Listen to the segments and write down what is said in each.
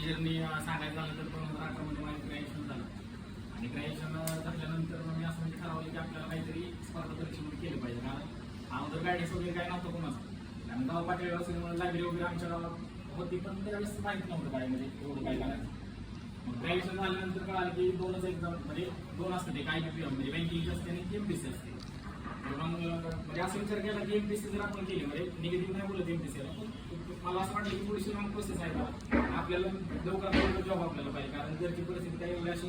माझी जर्नी सांगायचं झालं तर दोन हजार अठरामध्ये माझं ग्रॅज्युएशन झालं. आणि ग्रॅज्युएशन झाल्यानंतर मग मी असं म्हणजे ठरवलं की आपल्याला काहीतरी स्पर्धा परीक्षेमध्ये केलं पाहिजे. कारण अगोदर गायडन्स वगैरे काय नव्हतं कोणाचं. कारण गाव पातळीवर असल्यामुळे लायब्ररी वगैरे आमच्या गावात होती पण त्यावेळेस माहीत नव्हतं काय म्हणजे एवढं काय करायचं. मग ग्रॅज्युएशन झाल्यानंतर कळालं की दोनच एक्झाम म्हणजे दोन असते ते काय म्हणजे बँकिंग असते आणि एम पी सी असते. तर मग म्हणजे असं विचार केला की एम पी सी जर आपण केली म्हणजे निगेटिव्ह नाही बोलत एम पी सीला पण मला असं वाटलं की थोडीशी लॉंग प्रोसेस आहे का आपल्याला लवकरात लवकर जॉब आपल्याला पाहिजे. कारण घरची परिस्थिती काही एवढी अशी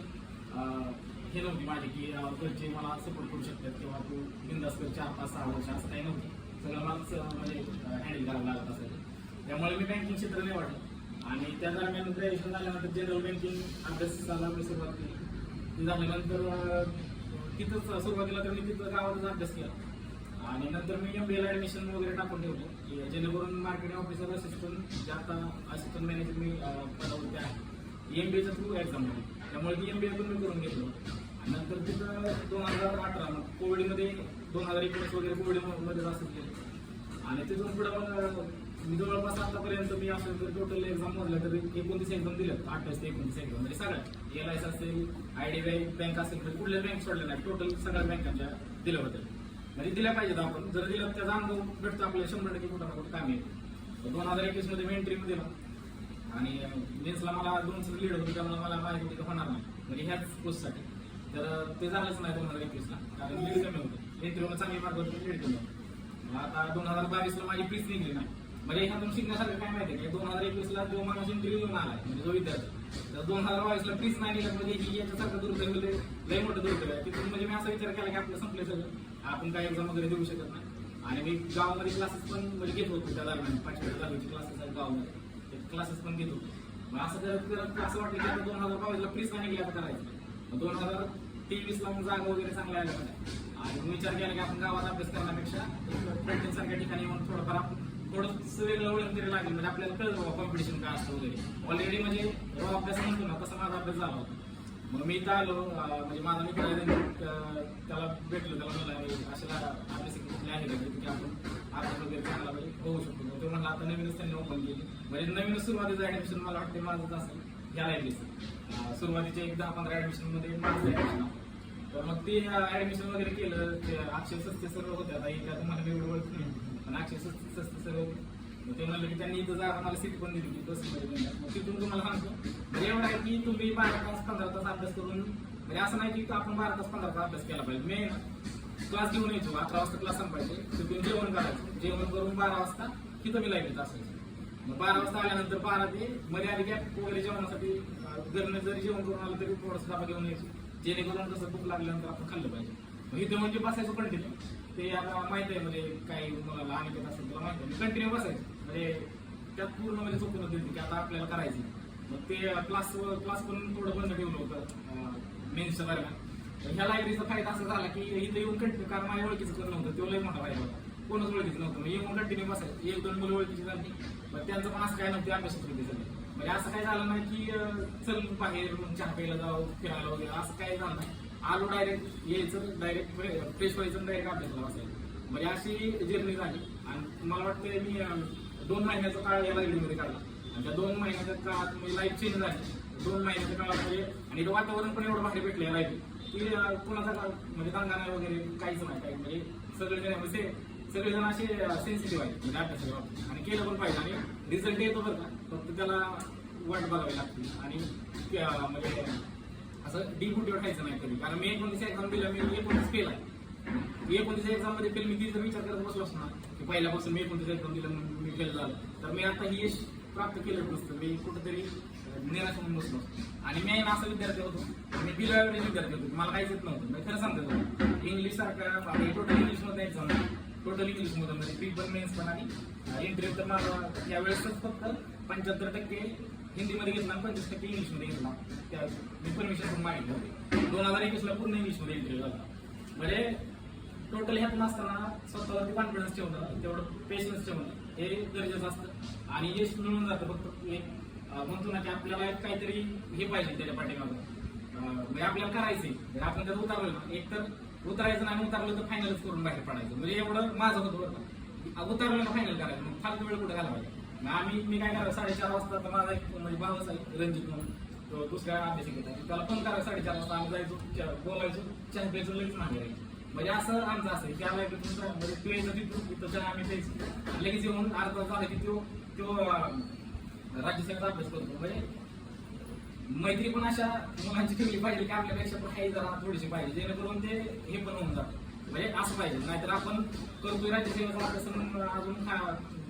हे नव्हती माझी की घरचे मला सपोर्ट करू शकतात किंवा तू बिंदास कर चार पाच सहा वर्ष असं काही नव्हतं. सगळं मलाच म्हणजे हँडल करावं लागत असेल त्यामुळे मी बँकिंग क्षेत्र नाही वाटलं आणि त्या दरम्यान ग्रॅज्युएशन झाल्यानंतर जनरल बँकिंग अभ्यासाला मी सुरुवात केली. झाल्यानंतर तिथंच सुरुवातीला तर मी तिथं गावातच अभ्यास केला. आणि नंतर मी एम बी एला ॲडमिशन वगैरे टाकून ठेवलं की जेणेकरून मार्केटिंग ऑफिसर असिस्टंट जे आता असिस्टंट मॅनेजर मी पदावरती आहे एम बी एचा थ्रू एक्झाम होती त्यामुळे ती एम बी पण मी करून घेतलं. नंतर तिथं दोन हजार अठरा कोविडमध्ये दोन हजार एकोणीस वगैरे कोविडमध्ये असं केलं. आणि तिथून पुढे मग मी जवळपास आतापर्यंत मी असं तर टोटल एक्झाम मोजलं तर एकोणतीस एक्झाम दिलं अठ्ठावीस ते एकोणतीस एक्झाम म्हणजे सगळ्या एल आय असेल आय डी बँक बँक असेल तर कुठल्या बँक सोडल्या नाही. टोटल सगळ्या बँकांच्या दिल्या होत्या. म्हणजे दिल्या पाहिजेत आपण. जर दिलं त्याचा अनुभव भेटतो आपल्याला. शंभर टक्के कुठं ना कुठं काम येईल दोन हजार एकवीसमध्ये मी एंट्री दिला. आणि मेन्सला मला दोन लीड होती. त्यामुळे मला माहिती होती होणार नाही. म्हणजे ह्याच पोस्टसाठी तर ते झालंच नाही दोन हजार एकवीसला. कारण लीड कमी होतं. एंट्रीवर चांगली मार्ग होती लीड कमी होतं. मग आता दोन हजार बावीसला माझी फीस निघली नाही. म्हणजे ह्यातून शिकण्यासारखं काय माहिती आहे की? दोन हजार एकवीसला जो माणूस इंटरव्ह्यू घेऊन आहे म्हणजे जो विद्यार्थी तर दोन हजार बावीसला फीस नाही निघत. म्हणजे ही याच्यासारखं दुर्दैव लय मोठं दुर्दैव आहे. तिथून म्हणजे मी असा विचार केला की आपलं संपलं सगळं. आपण काय एक्झाम वगैरे देऊ शकत नाही. आणि मी गावामध्ये क्लासेस पण म्हणजे घेत होतो त्या दरम्यान पाचव्या दहावीचे क्लासेस आहेत गावामध्ये. ते क्लासेस पण घेत होतो. मग असं करत करत असं वाटलं की आता दोन हजार बावीसला फीस नाही निघली आता करायचं. मग दोन हजार तेवीसला मग जागा वगैरे चांगल्या आल्या होत्या आणि मी विचार केला की आपण गावात अभ्यास करण्यापेक्षा प्रॅक्टिस सारख्या ठिकाणी येऊन थोडंफार आपण थोडं वेगळं वळण तरी लागेल. म्हणजे आपल्याला कळलं बाबा कॉम्पिटिशन काय असतं वगैरे. ऑलरेडी म्हणजे अभ्यास म्हणतो ना तसा माझा अभ्यास झाला होता. मग मी इथं आलो म्हणजे माझा मित्र आहे त्याला भेटलो त्याला म्हणलं अशा अभ्यास कुठले आहे का की आपण अभ्यास वगैरे चांगला म्हणजे होऊ शकतो. तो म्हणला आता नवीनच त्यांनी ओपन केली. म्हणजे नवीनच सुरुवातीचं ऍडमिशन मला वाटते माझंच असेल या लायब्ररीचं सुरुवातीच्या एक दहा पंधरा ऍडमिशनमध्ये माझं ॲडमिशन तर मग ते ऍडमिशन वगैरे केलं ते अक्षय सस्ते सर्व होते आता एक आता मला एवढं ओळख नाही. पण अक्षय सस्ते सस्ते सर्व मग ते म्हणलं की त्यांनी इथं जागा मला सीट पण दिली की बसमध्ये मग तिथून तुम्हाला सांगतो म्हणजे एवढं आहे की तुम्ही बारा तास पंधरा तास अभ्यास करून म्हणजे असं नाही की आपण बारा तास पंधरा तास अभ्यास केला पाहिजे. मेन क्लास घेऊन यायचो अकरा वाजता क्लास संपायचे तिथून जेवण करायचं. जेवण करून बारा वाजता तिथं मी लाइट असायचं. मग बारा वाजता आल्यानंतर बारा ते मध्ये आधी गॅप वगैरे जेवणासाठी अं, घरनं जरी जेवण करून आलं तरी थोडंसं डबा घेऊन यायचो. जेणेकरून कसं भूक लागल्यानंतर आपण खाल्लं पाहिजे. मग इथं म्हणजे बसायचं कंटिन्यू ते आता माहीत आहे म्हणजे काही मुलाला आणि असेल तुला माहिती आहे. कंटिन्यू बसायचं. म्हणजे त्यात पूर्ण म्हणजे चुकून देते की आता आपल्याला करायचं मग ते क्लास क्लास पण थोडं बंद ठेवलं होतं मेन्सच्या दरम्यान. ह्या लायब्ररीचा फायदा असा झाला की इथं येऊन कंटिन्यू कारण माझ्या ओळखीचं कोण नव्हतं तो लय मोठा फायदा होता. कोणच ओळखीचं नव्हतं. मग येऊन कंटिन्यू बसायचं. एक दोन मुलं ओळखीची झाली. मग त्यांचं पण असं काय नव्हतं अभ्यासात होते सगळे. म्हणजे असं काय झालं नाही की चल बाहेर मग चहा प्यायला जाऊ फिरायला वगैरे असं काय झालं नाही. आलो डायरेक्ट यायचं डायरेक्ट फ्रेश व्हायचं डायरेक्ट अभ्यासाला बसायचं. म्हणजे अशी जर्नी झाली. आणि मला वाटतं मी दोन महिन्याचा काळ या लायब्ररीमध्ये काढला. आणि त्या दोन महिन्याच्या काळात म्हणजे लाईफ चेंज झाली. दोन महिन्याच्या काळामध्ये म्हणजे आणि इथं वातावरण पण एवढं भारी भेटलं या लायब्ररी की कोणाचा कुणाचा म्हणजे दंगा वगैरे काहीच नाही काही म्हणजे सगळेजण म्हणजे सगळेजण असे सेन्सिटिव्ह आहेत म्हणजे अभ्यासाच्या बाबतीत आणि केलं पण पाहिजे. आणि रिझल्ट येतो बरं का. फक्त त्याला वाट बघावी लागते. आणि म्हणजे असं डिमोटिवेट व्हायचं नाही कधी. कारण म्हणजे मी एकोणीस एक्झाम दिला मी एकोणतीस केला मी एकोणतीस एक्झाममध्ये फेल मी ती जर विचार करत बसलो असणार ना की पहिल्यापासून मी एकोणतीस एक्झाम दिलं मी फेल झालो तर मी आता ही यश प्राप्त केलं नसतं. मी कुठेतरी निराश होऊन बसलो. आणि मी ना असा विद्यार्थी होतो मी बिलो ॲव्हरेज विद्यार्थी होतो मला काहीच येत नव्हतं. मी खरं सांगतो इंग्लिश सारखा टोटल इंग्लिशमध्ये एक्झाम टोटल इंग्लिशमध्ये म्हणजे प्री पण मेन्स पण आणि इंटरव्ह्यू तर माझा यावेळेसच फक्त पंच्याहत्तर टक्के हिंदीमध्ये घेतला पंचवीस टक्के इंग्लिशमध्ये घेतला. त्या मी परमिशन पण मागितलं होते. दोन हजार एकवीसला पूर्ण इंग्लिशमध्ये इंटरव्ह्यू झाला. म्हणजे टोटल ह्यात नसताना स्वतःवरती कॉन्फिडन्स ठेवणं तेवढं पेशन्स ठेवणं हे गरजेचं असतं. आणि यश मिळून जातं फक्त एक म्हणतो ना की आपल्याला काहीतरी हे पाहिजे त्याच्या पाठीमागं. म्हणजे आपल्याला करायचंय. आपण त्यात उतारलं ना एक तर उतरायचं आणि उतरलं तर फायनलच करून बाहेर पडायचं. म्हणजे एवढं माझं होतं बरं उतरलं ना फायनल करायचं? मग फालतू वेळ कुठे घालवायचा? मग आम्ही मी काय करायचं साडेचार वाजता तर माझा एक म्हणजे भावच आहे रणजित म्हणून दुसऱ्या अभ्यासिक त्याला फोन करायला साडेचार वाजता आम्ही जायचो बोलायचो चहा प्यायचो लगेच मागे राहायचो. म्हणजे असं आमचं असं त्या वेळेला तुमचं म्हणजे प्यायचं तिथून तिथं चहा आम्ही ते लगेच येऊन अर्धा झाला की तो तो राज्यसेवेचा अभ्यास करतो. म्हणजे मैत्री पण अशा मुलांची ठेवली पाहिजे की आपल्यापेक्षा पण काही जरा थोडीशी पाहिजे जेणेकरून ते हे पण होऊन जातं. म्हणजे असं पाहिजे. नाहीतर आपण करतोय राज्यसेवेचा अभ्यास म्हणून अजून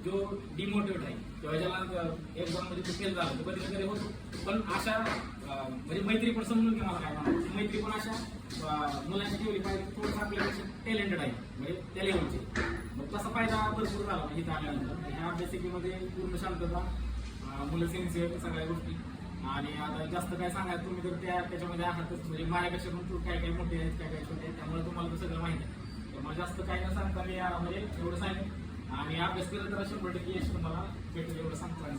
जो डिमोटिवेट आहे किंवा ज्याला एक्झाममध्ये तो फेल झाला तो कधी कधी होतो. पण अशा म्हणजे मैत्री पण समजून घ्या मला काय म्हणायचं. मैत्री पण अशा मुलांची ठेवली पाहिजे थोडंसं आपल्यापेक्षा टॅलेंटेड आहे. म्हणजे त्या लेवलचे मग तसा फायदा भरपूर झाला म्हणजे इथं आल्यानंतर. म्हणजे ह्या अभ्यासिकेमध्ये पूर्ण शांतता मुलं सेन्सिअर सगळ्या गोष्टी. आणि आता जास्त काय सांगायचं तुम्ही तर त्या त्याच्यामध्ये आहातच. म्हणजे माझ्यापेक्षा पण तू काय काय मोठे आहेत काय काय छोटे आहेत त्यामुळे तुम्हाला सगळं माहिती आहे. त्यामुळे जास्त काय न सांगता मी अं, म्हणजे एवढं सांगेन आणि अभ्यास केला तर शंभर टक्के यश तुम्हाला भेटेल एवढं सांगतो